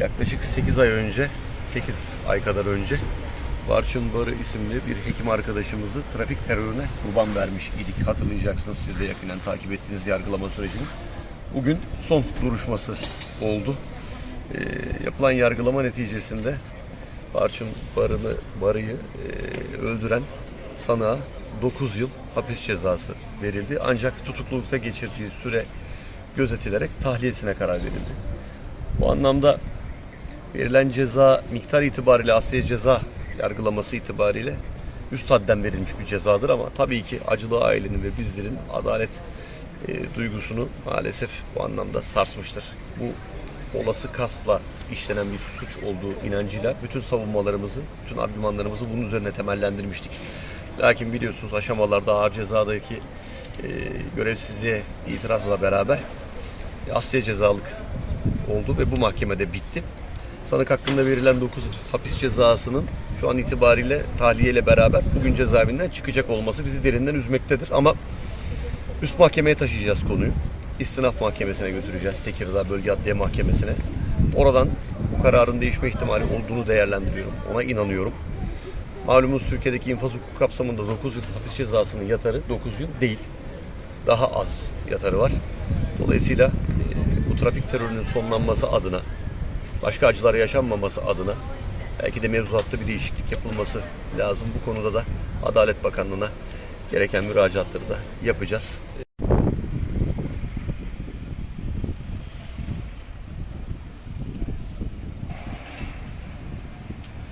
Yaklaşık 8 ay önce, 8 ay kadar önce Barçın Barı isimli bir hekim arkadaşımızı trafik terörüne kurban vermiş idik. Hatırlayacaksınız siz de yakinen takip ettiğiniz yargılama sürecini. Bugün son duruşması oldu. Ee, yapılan yargılama neticesinde Barçın Barı'nı, Barı'yı e, öldüren sanığa 9 yıl hapis cezası verildi. Ancak tutuklulukta geçirdiği süre gözetilerek tahliyesine karar verildi. Bu anlamda verilen ceza miktar itibariyle Asliye ceza yargılaması itibariyle üst hadden verilmiş bir cezadır ama tabii ki acılı ailenin ve bizlerin adalet e, duygusunu maalesef bu anlamda sarsmıştır. Bu olası kasla işlenen bir suç olduğu inancıyla bütün savunmalarımızı, bütün argümanlarımızı bunun üzerine temellendirmiştik. Lakin biliyorsunuz aşamalarda ağır cezadaki e, görevsizliğe itirazla beraber Asya cezalık oldu ve bu mahkemede bitti. Sanık hakkında verilen 9 hapis cezasının şu an itibariyle tahliyeyle beraber bugün cezaevinden çıkacak olması bizi derinden üzmektedir. Ama üst mahkemeye taşıyacağız konuyu. İstinaf mahkemesine götüreceğiz. Tekirdağ Bölge Adliye Mahkemesi'ne. Oradan bu kararın değişme ihtimali olduğunu değerlendiriyorum. Ona inanıyorum. Malumunuz Türkiye'deki infaz hukuku kapsamında 9 yıl hapis cezasının yatarı 9 yıl değil. Daha az yatarı var. Dolayısıyla e, bu trafik terörünün sonlanması adına, başka acılar yaşanmaması adına belki de mevzuatta bir değişiklik yapılması lazım. Bu konuda da Adalet Bakanlığı'na gereken müracaatları da yapacağız.